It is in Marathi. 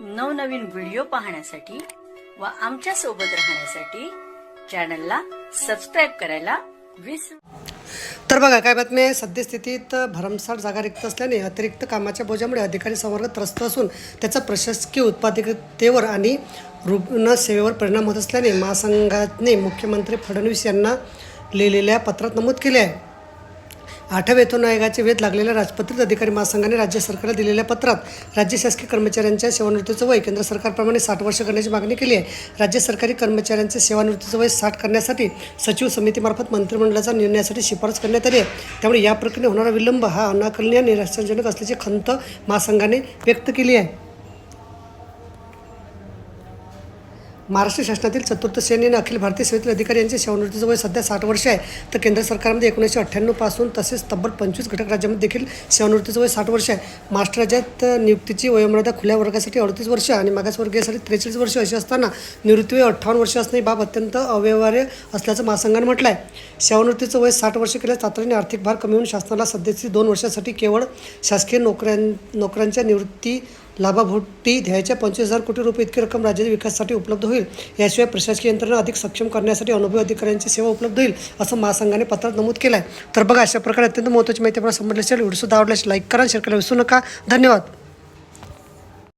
नवनवीन व्हिडिओ पाहण्यासाठी व आमच्यासोबत राहण्यासाठी चॅनलला सबस्क्राईब करायला विसरू तर बघा काय बातमी आहे? सद्यस्थितीत भरमसाठ जागा रिक्त असल्याने अतिरिक्त कामाच्या बोजामुळे अधिकारी संवर्ग त्रस्त असून त्याचा प्रशासकीय उत्पादकतेवर आणि रुग्णसेवेवर परिणाम होत असल्याने महासंघाने मुख्यमंत्री फडणवीस यांना लिहिलेल्या पत्रात नमूद केले आहे. आठव्या आयोगाचे वेध लागलेल्या राजपत्रित अधिकारी महासंघाने राज्य सरकारला दिलेल्या पत्रात राज्य शासकीय कर्मचाऱ्यांच्या सेवानिवृत्तीचं वय केंद्र सरकारप्रमाणे साठ वर्ष करण्याची मागणी केली आहे. राज्य सरकारी कर्मचाऱ्यांचे सेवानिवृत्तीचं वय साठ करण्यासाठी सचिव समितीमार्फत मंत्रिमंडळाचा निर्णयासाठी शिफारस करण्यात आली आहे. त्यामुळे या प्रक्रियेत होणारा विलंब हा अनाकलनीय निराशाजनक असल्याची खंत महासंघाने व्यक्त केली आहे. महाराष्ट्र शासनातील चतुर्थ श्रेणी आणि अखिल भारतीय सेवेतील अधिकारी यांचे सेवानिवृत्तीचं वय सध्या साठ वर्ष आहे. तर केंद्र सरकारमध्ये एकोणीसशे अठ्ठ्याण्णवपासून तसेच तब्बल पंचवीस घटक राज्यामध्ये देखील सेवानिवृत्तीचं वय साठ वर्ष आहे. महाराष्ट्र राज्यात नियुक्तीची वयोमर्यादा खुल्या वर्गासाठी अडतीस वर्ष आणि मागासवर्गीयासाठी त्रेचाळीस वर्ष अशी असताना निवृत्ती वय अठ्ठावन्न वर्ष असणे ही बाब अत्यंत अव्यवहार्य असल्याचं महासंघानं म्हटलं आहे सेवानिवृत्तीचं वय साठ वर्ष केल्यास तातडीने आर्थिक भार कमी होऊन शासनाला सध्याची दोन वर्षासाठी केवळ शासकीय नोकऱ्यां नोकऱ्यांच्या निवृत्ती लाभाभोटी द्यायच्या पंचवीस हजार कोटी रुपये इतकी रक्कम राज्याच्या विकासासाठी उपलब्ध होईल. याशिवाय प्रशासकीय यंत्रणा अधिक सक्षम करण्यासाठी अनुभवी अधिकाऱ्यांची सेवा उपलब्ध होईल असं महासंघाने पत्रात नमूद केलं आहे तर बघा अशा प्रकारे अत्यंत महत्त्वाची माहिती आपण समजली असेल व्हिडिओ सुद्धा आवडल्यास लाईक करा शेअर करायला विसरू नका. धन्यवाद.